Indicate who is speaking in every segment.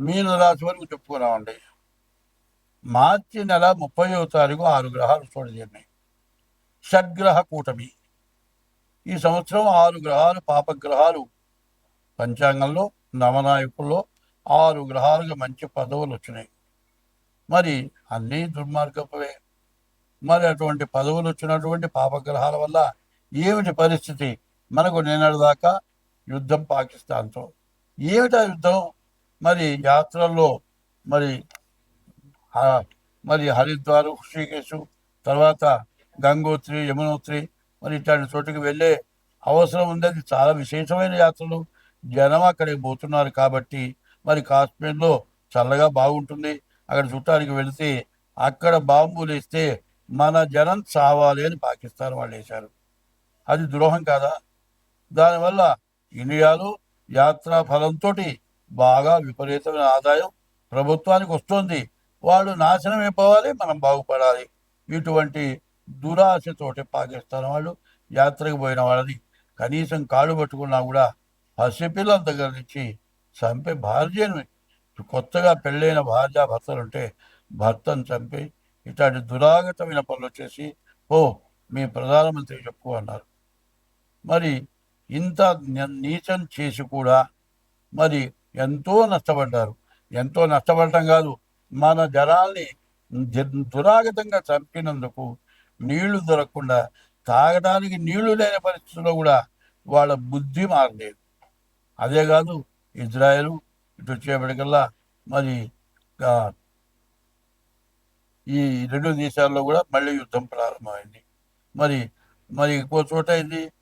Speaker 1: మీన రాశి వరకు చెప్పుకున్నామండి. మార్చి నెల ముప్పయో తారీఖు ఆరు గ్రహాలు చూడజేరినాయి షడ్గ్రహ కూటమి. ఈ సంవత్సరం ఆరు గ్రహాలు పాపగ్రహాలు. పంచాంగంలో నవనాయకుల్లో ఆరు గ్రహాలుగా మంచి పదవులు వచ్చినాయి. మరి అన్నీ దుర్మార్గపవే మరి అటువంటి పదవులు వచ్చినటువంటి పాపగ్రహాల వల్ల ఏమిటి పరిస్థితి? మనకు నిన్నటిదాకా యుద్ధం పాకిస్తాన్తో. ఏమిటా యుద్ధం? మరి యాత్రల్లో మరి మరి హరిద్వార్ ఋషికేశు తర్వాత గంగోత్రి యమునోత్రి మరి ఇట్లాంటి చోటుకి వెళ్ళే అవసరం ఉంది అది చాలా విశేషమైన యాత్రలు. జనం అక్కడికి పోతున్నారు కాబట్టి మరి కాశ్మీర్లో చల్లగా బాగుంటుంది. అక్కడ చుట్టానికి వెళితే అక్కడ బాంబులు వేస్తే మన జనం చావాలి అని పాకిస్తాన్ వాళ్ళు వేశారు. అది ద్రోహం కాదా? దానివల్ల ఇండియాలో యాత్రా ఫలంతో బాగా విపరీతమైన ఆదాయం ప్రభుత్వానికి వస్తుంది. వాళ్ళు నాశనం అయిపోవాలి మనం బాగుపడాలి. ఇటువంటి దురాశతోటి పాకిస్తాన్ వాళ్ళు యాత్రకు పోయిన వాళ్ళని కనీసం కాళ్ళు పట్టుకున్నా కూడా పసిపిల్లల దగ్గర నుంచి చంపే భార్యను కొత్తగా పెళ్ళైన భార్య భర్తలు ఉంటే భర్తను చంపి ఇట్లాంటి దురాగతమైన పనులు చేసి ఓ మీ ప్రధానమంత్రి చెప్పు అన్నారు. మరి ఇంత నీచం చేసి కూడా మరి ఎంతో నష్టపడ్డారు. ఎంతో నష్టపడటం కాదు. మన జనాల్ని దురాగతంగా చంపినందుకు నీళ్ళు దొరకకుండా తాగడానికి నీళ్ళు లేని పరిస్థితుల్లో కూడా వాళ్ళ బుద్ధి మారలేదు. అదే కాదు ఇజ్రాయెల్ ఇటు వచ్చేప్పటికల్లా మరి ఈ రెండు దేశాల్లో కూడా మళ్ళీ యుద్ధం ప్రారంభమైంది. మరి మరి ఇంకో చోట అయింది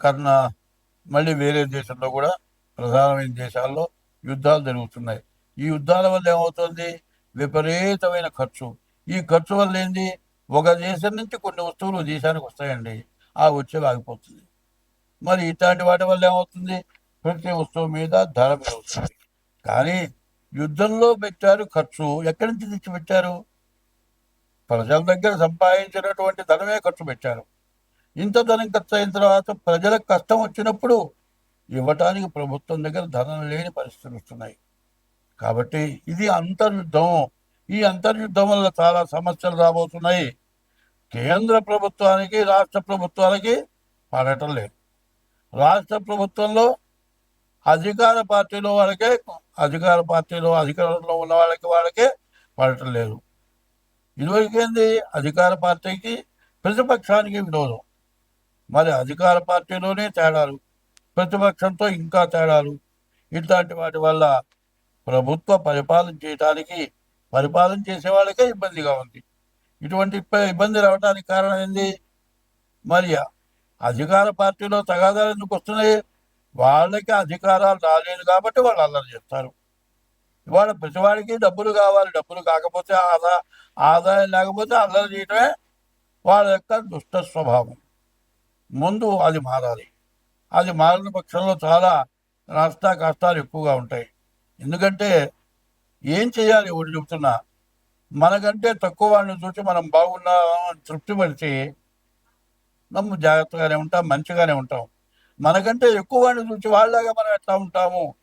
Speaker 1: కర్ణ మళ్ళీ వేరే దేశంలో కూడా ప్రధానమైన దేశాల్లో యుద్ధాలు జరుగుతున్నాయి. ఈ యుద్ధాల వల్ల ఏమవుతుంది? విపరీతమైన ఖర్చు. ఈ ఖర్చు వల్ల ఏంది? ఒక దేశం నుంచి కొన్ని వస్తువులు దేశానికి వస్తాయండి. ఆ వచ్చే ఆగిపోతుంది. మరి ఇట్లాంటి వాటి వల్ల ఏమవుతుంది? ప్రతి వస్తువు మీద ధర పెరుగుతుంది. కానీ యుద్ధంలో పెట్టారు ఖర్చు. ఎక్కడి నుంచి తెచ్చి పెట్టారు? ప్రజల దగ్గర సంపాదించినటువంటి ధనమే ఖర్చు పెట్టారు. ఇంత ధనం ఖర్చు అయిన తర్వాత ప్రజలకు కష్టం వచ్చినప్పుడు ఇవ్వటానికి ప్రభుత్వం దగ్గర ధనం లేని పరిస్థితులు వస్తున్నాయి. కాబట్టి ఇది అంతర్యుద్ధం. ఈ అంతర్యుద్ధం వల్ల చాలా సమస్యలు రాబోతున్నాయి. కేంద్ర ప్రభుత్వానికి రాష్ట్ర ప్రభుత్వాలకి పడటం లేదు. రాష్ట్ర ప్రభుత్వంలో అధికార పార్టీలో వాళ్ళకే అధికార పార్టీలో అధికారంలో ఉన్న వాళ్ళకి వాళ్ళకే పడటం లేదు. ఇదివరకేంది? అధికార పార్టీకి ప్రతిపక్షానికి విరోధం. మరి అధికార పార్టీలోనే తేడాలు. ప్రతిపక్షంతో ఇంకా తేడాలు. ఇట్లాంటి వాటి వల్ల ప్రభుత్వ పరిపాలన చేయడానికి పరిపాలన చేసే వాళ్ళకే ఇబ్బందిగా ఉంది. ఇటువంటి ఇబ్బంది రావడానికి కారణం ఏంది? మరి అధికార పార్టీలో తగాదాలు ఎందుకు వస్తున్నాయి? వాళ్ళకి అధికారాలు రాలేదు కాబట్టి వాళ్ళు అల్లరి చేస్తారు. ఇవాళ ప్రతివాడికి డబ్బులు కావాలి. డబ్బులు కాకపోతే ఆదా ఆదాయం లేకపోతే అల్లరి చేయటమే వాళ్ళ యొక్క దుష్ట స్వభావం. ముందు అది మారాలి. అది మారిన పక్షంలో చాలా నష్ట కష్టాలు ఎక్కువగా ఉంటాయి. ఎందుకంటే ఏం చేయాలి ఒకటి చెప్తున్నా మనకంటే తక్కువ వాళ్ళని చూసి మనం బాగున్నామని తృప్తిపరిచి పడితే మనం జాగ్రత్తగానే ఉంటాం మంచిగానే ఉంటాం. మనకంటే ఎక్కువ వాడిని చూసి వాళ్ళలాగా మనం ఎట్లా ఉంటాము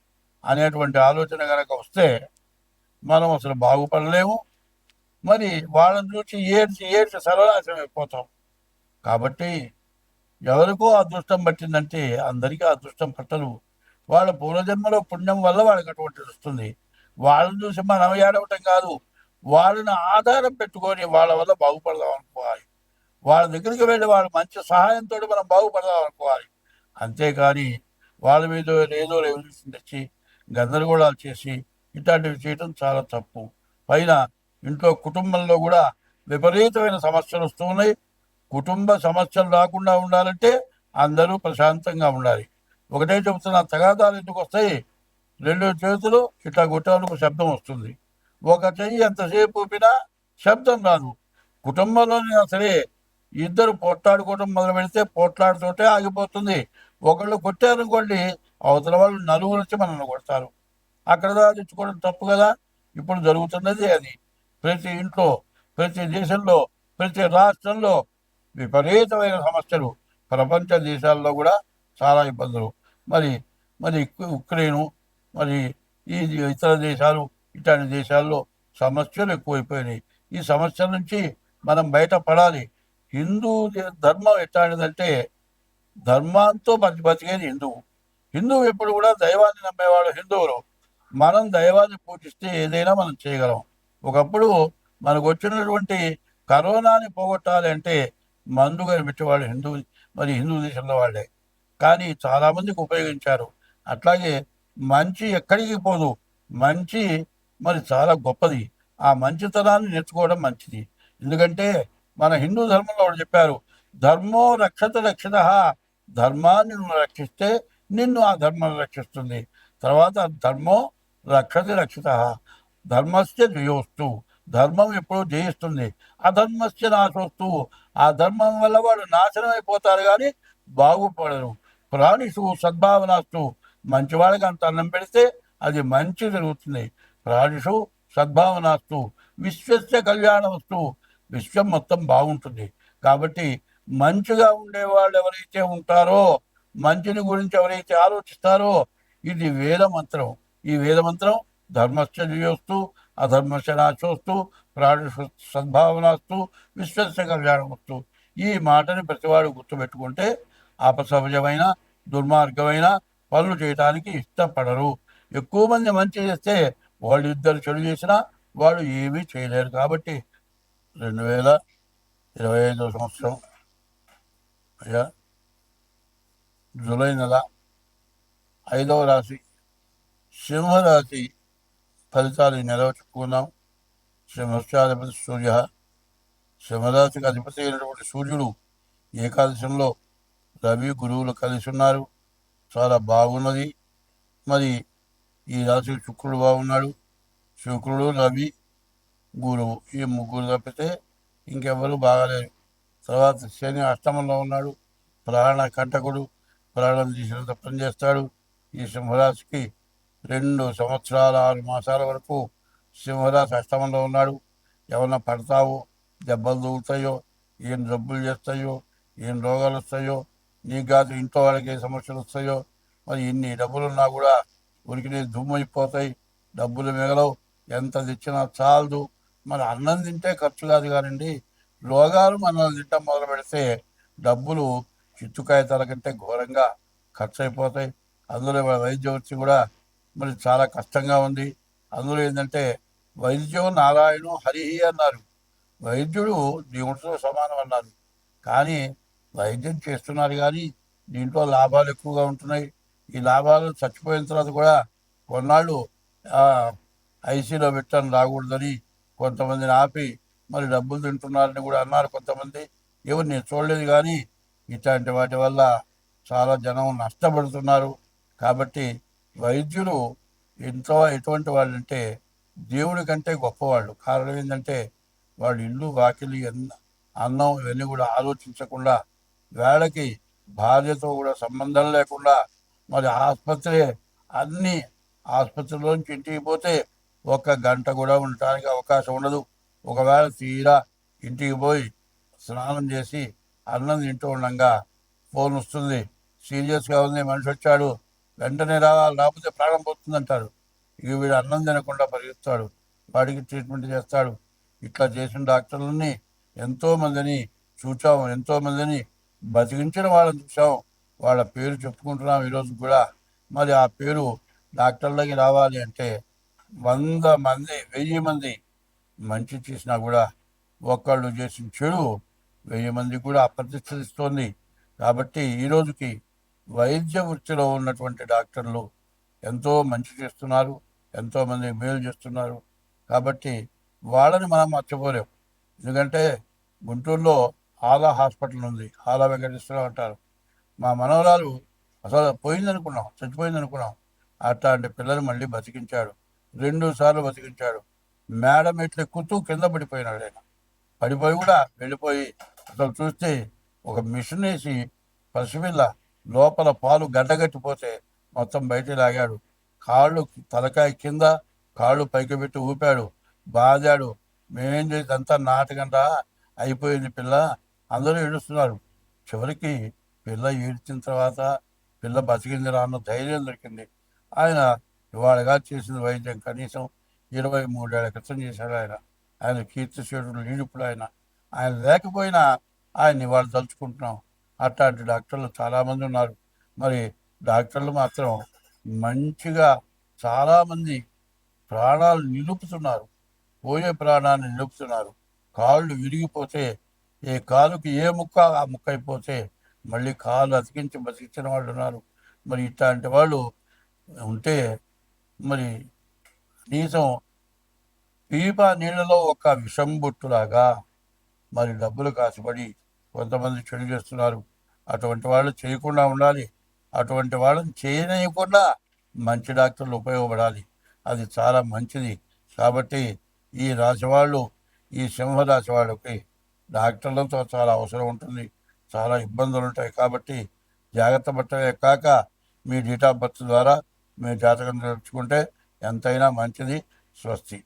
Speaker 1: అనేటువంటి ఆలోచన కనుక వస్తే మనం అసలు బాగుపడలేము. మరి వాళ్ళని చూసి ఏడ్చి ఏడ్చి సర్వనాశనం అయిపోతాం. కాబట్టి ఎవరికో అదృష్టం పట్టిందంటే అందరికీ అదృష్టం పట్టదు. వాళ్ళ పూర్వజన్మలో పుణ్యం వల్ల వాళ్ళకి అటువంటిది వస్తుంది. వాళ్ళని చూసి మనం ఏడవటం కాదు. వాళ్ళని ఆధారం పెట్టుకొని వాళ్ళ వల్ల బాగుపడదాం అనుకోవాలి. వాళ్ళ దగ్గరికి వెళ్ళి వాళ్ళ మంచి సహాయంతో మనం బాగుపడదాం అనుకోవాలి. అంతేకాని వాళ్ళ మీద ఏదో రెవల్యూషన్ తెచ్చి గందరగోళాలు చేసి ఇట్లాంటివి చేయడం చాలా తప్పు. పైన ఇంట్లో కుటుంబంలో కూడా విపరీతమైన సమస్యలు వస్తూ ఉన్నాయి. కుటుంబ సమస్యలు రాకుండా ఉండాలంటే అందరూ ప్రశాంతంగా ఉండాలి. ఒకటే చెబుతున్నా తగాదాలు ఎందుకు వస్తాయి? రెండు చేతులు ఇట్లా కొట్టాలకు శబ్దం వస్తుంది. ఒక చెయ్యి ఎంతసేపు ఊపినా శబ్దం రాదు. కుటుంబంలోనే సరే ఇద్దరు పోట్లాడుకోవడం మొదలు పెడితే పోట్లాడుతోటే ఆగిపోతుంది. ఒకళ్ళు కొట్టారనుకోండి అవతల వాళ్ళు నలుగురు వచ్చి మనల్ని కొడతారు. అక్కడ దాచుకోవడం తెచ్చుకోవడం తప్పు కదా? ఇప్పుడు జరుగుతున్నది అది. ప్రతి ఇంట్లో ప్రతి దేశంలో ప్రతి రాష్ట్రంలో విపరీతమైన సమస్యలు ప్రపంచ దేశాల్లో కూడా చాలా ఇబ్బందులు. మరి మరి ఉక్రెయిన్ ఉక్రెయిను మరి ఈ ఇతర దేశాలు ఇట్లాంటి దేశాల్లో సమస్యలు ఎక్కువైపోయినాయి. ఈ సమస్యల నుంచి మనం బయటపడాలి. హిందూ ధర్మం ఎట్లాంటిదంటే ధర్మంతో బతి బతికేది హిందువు. హిందువు ఎప్పుడు కూడా దైవాన్ని నమ్మేవాడు హిందువులు. మనం దైవాన్ని పూజిస్తే ఏదైనా మనం చేయగలం. ఒకప్పుడు మనకు వచ్చినటువంటి కరోనాని పోగొట్టాలి అంటే మందు కనిపించేవాడు హిందూ మరి హిందూ దేశంలో వాళ్ళే. కానీ చాలామందికి ఉపయోగించారు. అట్లాగే మంచి ఎక్కడికి పోదు. మంచి మరి చాలా గొప్పది. ఆ మంచితనాన్ని నేర్చుకోవడం మంచిది. ఎందుకంటే మన హిందూ ధర్మంలో వాళ్ళు చెప్పారు ధర్మో రక్షత రక్షిత. ధర్మాన్ని నువ్వు రక్షిస్తే నిన్ను ఆ ధర్మం రక్షిస్తుంది. తర్వాత ధర్మో రక్షతి రక్షిత. ధర్మస్య జయోస్తు. ధర్మం ఎప్పుడూ జయిస్తుంది. అధర్మస్య నాశోస్తు ఆ ధర్మం వల్ల వాడు నాశనం అయిపోతారు కానీ బాగుపడరు. ప్రాణిషు సద్భావనాస్తు. మంచివాళ్ళకి అంత అన్నం పెడితే అది మంచి జరుగుతుంది. ప్రాణిషు సద్భావనాస్తు. విశ్వస్య కళ్యాణవస్తు విశ్వం మొత్తం బాగుంటుంది. కాబట్టి మంచిగా ఉండేవాళ్ళు ఎవరైతే ఉంటారో మంచిని గురించి ఎవరైతే ఆలోచిస్తారో ఇది వేద మంత్రం ఈ వేద మంత్రం ధర్మస్య జయోస్తు అధర్మస్య నాశోస్తు ప్రాణ సద్భావనాస్తు విశ్వస్య కళ్యాణమస్తు ఈ మాటని ప్రతివాడు గుర్తుపెట్టుకుంటే అపసహజమైన దుర్మార్గమైన పనులు చేయడానికి ఇష్టపడరు. ఎక్కువ మంది మంచి చేస్తే వాళ్ళు ఇద్దరు చెడు చేసినా వాళ్ళు ఏమీ చేయలేరు కాబట్టి రెండు వేల ఇరవై ఐదో సంవత్సరం అయ్యా జూలై నెల ఐదవ రాశి సింహరాశి ఫలితాలు ఈ నెల చెప్పుకున్నాం సింహస్యాధిపతి సూర్య. సింహరాశికి అధిపతి అయినటువంటి సూర్యుడు ఏకాదశంలో రవి గురువులు కలిసి ఉన్నారు. చాలా బాగున్నది. మరి ఈ రాశికి శుక్రుడు బాగున్నాడు. శుక్రుడు రవి గురువు ఈ ముగ్గురు తప్పితే ఇంకెవరు బాగాలేరు. తర్వాత శని అష్టమంలో ఉన్నాడు. ప్రాణ కంటకుడు. ప్రాణం తీసినంత పని చేస్తాడు. ఈ సింహరాశికి రెండు సంవత్సరాల ఆరు మాసాల వరకు సింహరాశి అష్టమంలో ఉన్నాడు. ఏమన్నా పడతావో దెబ్బలు తగులుతాయో ఏం జబ్బులు చేస్తాయో ఏం రోగాలు వస్తాయో నీకు కాదు ఇంట్లో వాళ్ళకి ఏ సమస్యలు వస్తాయో మరి ఇన్ని డబ్బులు ఉన్నా కూడా ఉనికి దుమ్మైపోతాయి. డబ్బులు మిగలవు. ఎంత తెచ్చినా చాలదు. మరి అన్నం తింటే ఖర్చు కాదు కానండి. రోగాలు మనం తింటాం మొదలు పెడితే డబ్బులు చిత్తుకాయతాల కంటే ఘోరంగా ఖర్చు అయిపోతాయి అందులో వైద్య వచ్చి కూడా మరి చాలా కష్టంగా ఉంది. అందులో ఏంటంటే వైద్యం నారాయణు హరిహి అన్నారు. వైద్యుడు దేవుడితో సమానం అన్నారు. కానీ వైద్యం చేస్తున్నారు కానీ దీంట్లో లాభాలు ఎక్కువగా ఉంటున్నాయి. ఈ లాభాలు చచ్చిపోయిన తర్వాత కూడా కొన్నాళ్ళు ఐసీలో పెట్టాను రాకూడదని కొంతమందిని ఆపి మరి డబ్బులు తింటున్నారని కూడా అన్నారు కొంతమంది. ఎవరు నేను చూడలేదు కానీ ఇట్లాంటి వాటి వల్ల చాలా జనం నష్టపడుతున్నారు. కాబట్టి వైద్యులు ఎంతో ఎటువంటి వాళ్ళు అంటే దేవుడి కంటే గొప్పవాళ్ళు. కారణం ఏంటంటే వాళ్ళు ఇల్లు వాకిలి ఎన్న- అన్నం ఇవన్నీ కూడా ఆలోచించకుండా వేళకి భార్యతో కూడా సంబంధం లేకుండా మరి ఆసుపత్రి అన్ని ఆసుపత్రిలోంచి ఇంటికి పోతే ఒక్క గంట కూడా ఉండటానికి అవకాశం ఉండదు. ఒకవేళ తీరా ఇంటికి పోయి స్నానం చేసి అన్నం తింటూ ఉండగా ఫోన్ వస్తుంది. సీరియస్గా ఉంది మనిషి వచ్చాడు వెంటనే రావాలి లేకపోతే ప్రాణం పోతుందంటారు. ఇక వీడు అన్నం తినకుండా పరిగెత్తాడు వాడికి ట్రీట్మెంట్ చేస్తాడు. ఇట్లా చేసిన డాక్టర్లని ఎంతో మందిని ఎంతోమందిని ఎంతో మందిని బతికించిన వాళ్ళని చూసాం వాళ్ళ పేరు చెప్పుకుంటున్నాం ఈరోజు కూడా. మరి ఆ పేరు డాక్టర్లకి రావాలి అంటే వంద మంది వెయ్యి మంది మంచి చేసినా కూడా ఒక్కళ్ళు చేసిన చెడు వెయ్యి మంది కూడా అప్రతిష్ఠిస్తోంది. కాబట్టి ఈ రోజుకి వైద్య వృత్తిలో ఉన్నటువంటి డాక్టర్లు ఎంతో మంచి చేస్తున్నారు. ఎంతోమంది మేలు చేస్తున్నారు. కాబట్టి వాళ్ళని మనం మర్చిపోలేము ఎందుకంటే గుంటూరులో ఆలా హాస్పిటల్ ఉంది. ఆలా వెంకటేశ్వరరావు అంటారు. మా మనవరాలు అసలు పోయిందనుకున్నాం చచ్చిపోయిందనుకున్నాం. అట్లాంటి పిల్లలు మళ్ళీ బతికించాడు. రెండు సార్లు బతికించాడు. మేడం ఎట్లు ఎక్కుతూ కింద పడిపోయినాడు ఆయన. పడిపోయి కూడా వెళ్ళిపోయి అసలు చూస్తే ఒక మిషన్ వేసి పసిపిల్ల లోపల పాలు గడ్డగట్టిపోతే మొత్తం బయట లాగాడు. కాళ్ళు తలకాయ కింద కాళ్ళు పైకి పెట్టి ఊపాడు. బాదాడు మేమేం చేసేదంతా అంతా అయిపోయింది పిల్ల. అందరూ ఏడుస్తున్నారు. చివరికి పిల్ల ఏడ్చిన తర్వాత పిల్ల బతికిందిరా అన్న ధైర్యం దొరికింది. ఆయన ఇవాళగా చేసిన వైద్యం కనీసం ఇరవై మూడేళ్ళ క్రితం చేశాడు ఆయన. ఆయన కీర్తిశేషుడు లీడుపుడు ఆయన. ఆయన లేకపోయినా ఆయన ఇవాళ తలుచుకుంటున్నాం. అట్లాంటి డాక్టర్లు చాలామంది ఉన్నారు. మరి డాక్టర్లు మాత్రం మంచిగా చాలామంది ప్రాణాలు నిలుపుతున్నారు. పోయే ప్రాణాన్ని నిలుపుతున్నారు. కాళ్ళు విరిగిపోతే ఏ కాలుకి ఏ ముక్క ఆ ముక్క అయిపోతే మళ్ళీ కాలు అతికించి బతికించిన వాళ్ళు ఉన్నారు. మరి ఇట్లాంటి వాళ్ళు ఉంటే మరి కనీసం పీప నీళ్ళలో ఒక విషం బొట్టులాగా మరి డబ్బులు కాసుపడి కొంతమంది చెడు చేస్తున్నారు. అటువంటి వాళ్ళు చేయకుండా ఉండాలి. అటువంటి వాళ్ళని చేయనీయకుండా మంచి డాక్టర్లు ఉపయోగపడాలి. అది చాలా మంచిది. కాబట్టి ఈ రాశి వాళ్ళు ఈ సింహరాశి వాళ్ళకి డాక్టర్లతో చాలా అవసరం ఉంటుంది. చాలా ఇబ్బందులు ఉంటాయి. కాబట్టి జాగ్రత్త పట్టమే కాక మీ డేట్ ఆఫ్ బర్త్ ద్వారా మీ జాతకం తెలుసుకుంటే ఎంతైనా మంచిది. స్వస్తి.